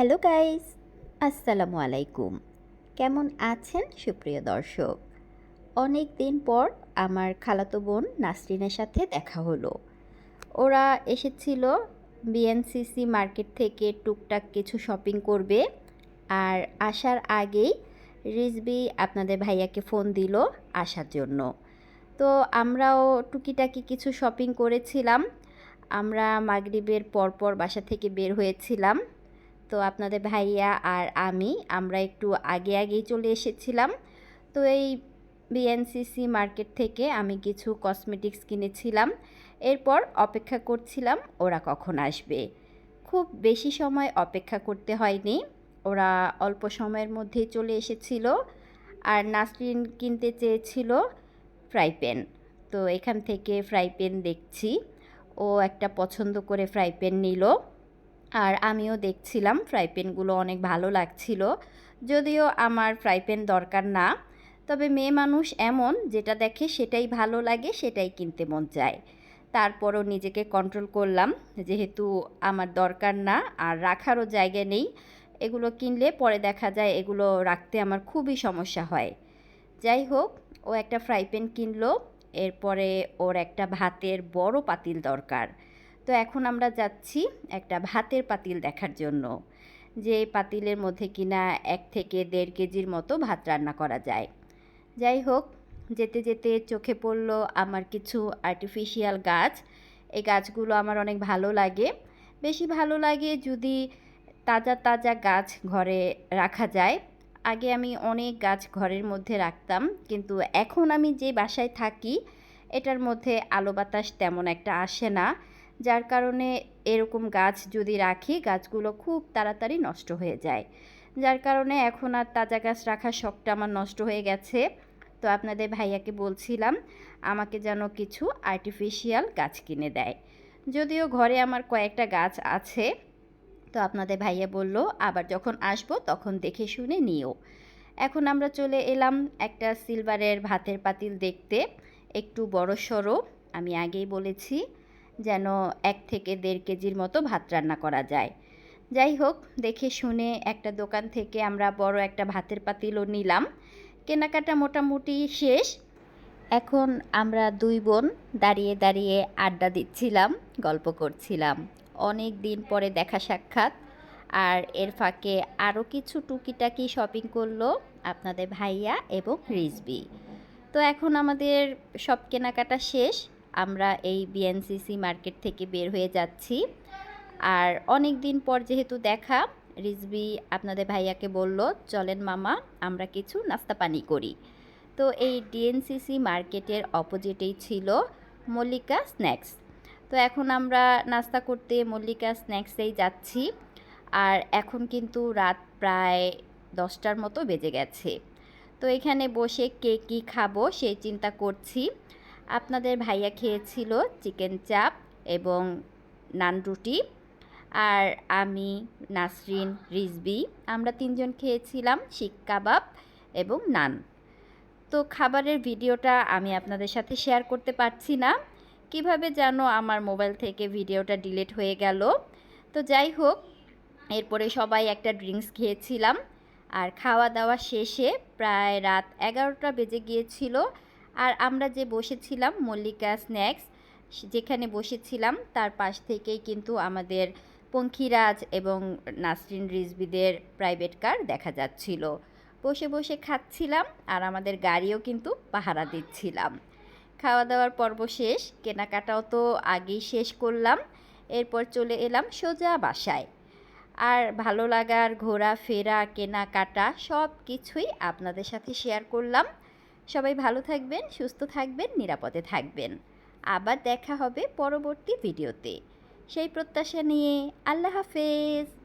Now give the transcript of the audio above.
Hello guys, আসসালামু আলাইকুম। কেমন আছেন? সুপ্রিয় দর্শক, অনেক দিন পর আমার খালাতো বোন নাসরিনের সাথে দেখা হলো। ওরা এসেছিল বিএনসিসি মার্কেট থেকে টুকটাক কিছু শপিং করবে আর আসার আগেই রিজবি আপনাদের ভাইয়াকে ফোন দিল আসার জন্য। তো আমরাও টুকিটাকি কিছু শপিং করেছিলাম। আমরা মাগরিবের পরপর বাসা থেকে বের হয়েছিলাম। তো আপনাদের ভাইয়া আর আমি, আমরা একটু আগে আগেই চলে এসেছিলাম। তো এই বিএনসিসি মার্কেট থেকে আমি কিছু কসমেটিক্স কিনেছিলাম। এরপর অপেক্ষা করছিলাম ওরা কখন আসবে। খুব বেশি সময় অপেক্ষা করতে হয়নি। ওরা অল্প সময়ের মধ্যেই চলে এসেছিল। আর নাসরিন কিনতে চেয়েছিল ফ্রাই প্যান তো এখান থেকে ফ্রাই প্যান দেখছি। ও একটা পছন্দ করে ফ্রাই প্যান নিল। আর আমিও দেখছিলাম ফ্রাই প্যানগুলো, অনেক ভালো লাগছিল। যদিও আমার ফ্রাই প্যান দরকার না। তবে মেয়ে মানুষ এমন, যেটা দেখে সেটাই ভালো লাগে, সেটাই কিনতে মন চায়। তারপরও নিজেকে কন্ট্রোল করলাম, যেহেতু আমার দরকার না, আর রাখারও জায়গা নেই। এগুলো কিনলে পরে দেখা যায় এগুলো রাখতে আমার খুবই সমস্যা হয়। যাই হোক, ও একটা ফ্রাই প্যান কিনলো, এরপরে ওর একটা ভাতের বড় পাতিল দরকার। তো এখন আমরা যাচ্ছি একটা ভাতের পাতিল দেখার জন্য, যে পাতিলের মধ্যে কিনা এক থেকে দেড় কেজির মতো ভাত রান্না করা যায়। যাই হোক, যেতে যেতে চোখে পড়ল আমার কিছু আর্টিফিশিয়াল গাছ। এই গাছগুলো আমার অনেক ভালো লাগে। বেশি ভালো লাগে যদি তাজা তাজা গাছ ঘরে রাখা যায়। আগে আমি অনেক গাছ ঘরের মধ্যে রাখতাম, কিন্তু এখন আমি যে বাসায় থাকি, এটার মধ্যে আলো বাতাস তেমন একটা আসে না। যার কারণে এরকম গাছ যদি রাখি, গাছগুলো খুব তাড়াতাড়ি নষ্ট হয়ে যায়। যার কারণে এখন আর তাজা গাছ রাখার শখটা আমার নষ্ট হয়ে গেছে। তো আপনাদের ভাইয়াকে বলছিলাম, আমাকে যেন কিছু আর্টিফিশিয়াল গাছ কিনে দেয়। যদিও ঘরে আমার কয়েকটা গাছ আছে। তো আপনাদের ভাইয়া বলল, আবার যখন আসব তখন দেখে শুনে নিও। এখন আমরা চলে এলাম একটা সিলভারের ভাতের পাতিল দেখতে। একটু বড় সড়ো আমি আগেই বলেছি। যেন এক থেকে দেড় কেজির মতো ভাত রান্না করা যায়। যাই হোক, দেখে শুনে একটা দোকান থেকে আমরা বড় একটা ভাতের পাতিলও নিলাম। কেনাকাটা মোটামুটি শেষ। এখন আমরা দুই বোন দাঁড়িয়ে দাঁড়িয়ে আড্ডা দিচ্ছিলাম, গল্প করছিলাম। অনেক দিন পরে দেখা সাক্ষাৎ। আর এর ফাঁকে আরও কিছু টুকিটাকি শপিং করল আপনাদের ভাইয়া এবং রিজবি তো এখন আমাদের সব কেনাকাটা শেষ। আমরা এই বিএনসিসি মার্কেট থেকে বের হয়ে যাচ্ছি। আর অনেক দিন পর যেহেতু দেখা রিজবি আপনাদের ভাইয়াকে বলল, চলেন মামা, আমরা কিছু নাস্তা পানি করি। তো এই ডিএনসিসি মার্কেটের অপোজিটেই ছিল মল্লিকা স্ন্যাক্স তো এখন আমরা নাস্তা করতে মল্লিকা স্ন্যাক্সেই যাচ্ছি। আর এখন কিন্তু রাত প্রায় দশটার মতো বেজে গেছে। তো এখানে বসে কে কী খাব সেই চিন্তা করছি। আপনাদের ভাইয়া খেয়েছিল চিকেন চাপ এবং নান রুটি আর আমি, নাসরিন রিজবি আমরা তিনজন খেয়েছিলাম শিক কাবাব এবং নান। তো খাবারের ভিডিওটা আমি আপনাদের সাথে শেয়ার করতে পারছি না। কীভাবে যেন আমার মোবাইল থেকে ভিডিওটা ডিলিট হয়ে গেল? তো যাই হোক, এরপরে সবাই একটা ড্রিঙ্কস খেয়েছিলাম আর খাওয়া দাওয়া শেষে প্রায় রাত এগারোটা বেজে গিয়েছিল। আর আমরা যে বসেছিলাম মল্লিকা স্ন্যাক্স, যেখানে বসেছিলাম, তার পাশ থেকেই কিন্তু আমাদের পঙ্খিরাজ এবং নাসরিন রিজবিদের প্রাইভেট কার দেখা যাচ্ছিল। বসে বসে খাচ্ছিলাম আর আমাদের গাড়িও কিন্তু পাহারা দিচ্ছিলাম। খাওয়া দাওয়ার পর্ব শেষ, কেনাকাটাও তো আগেই শেষ করলাম, এরপর চলে এলাম সোজা বাসায়। আর ভালো লাগার ঘোরা ফেরা কেনাকাটা সব কিছুই আপনাদের সাথে শেয়ার করলাম। সবাই ভালো থাকবেন, সুস্থ থাকবেন, নিরাপদে থাকবেন। আবার দেখা হবে পরবর্তী ভিডিওতে। সেই প্রত্যাশা নিয়ে আল্লাহ হাফেজ।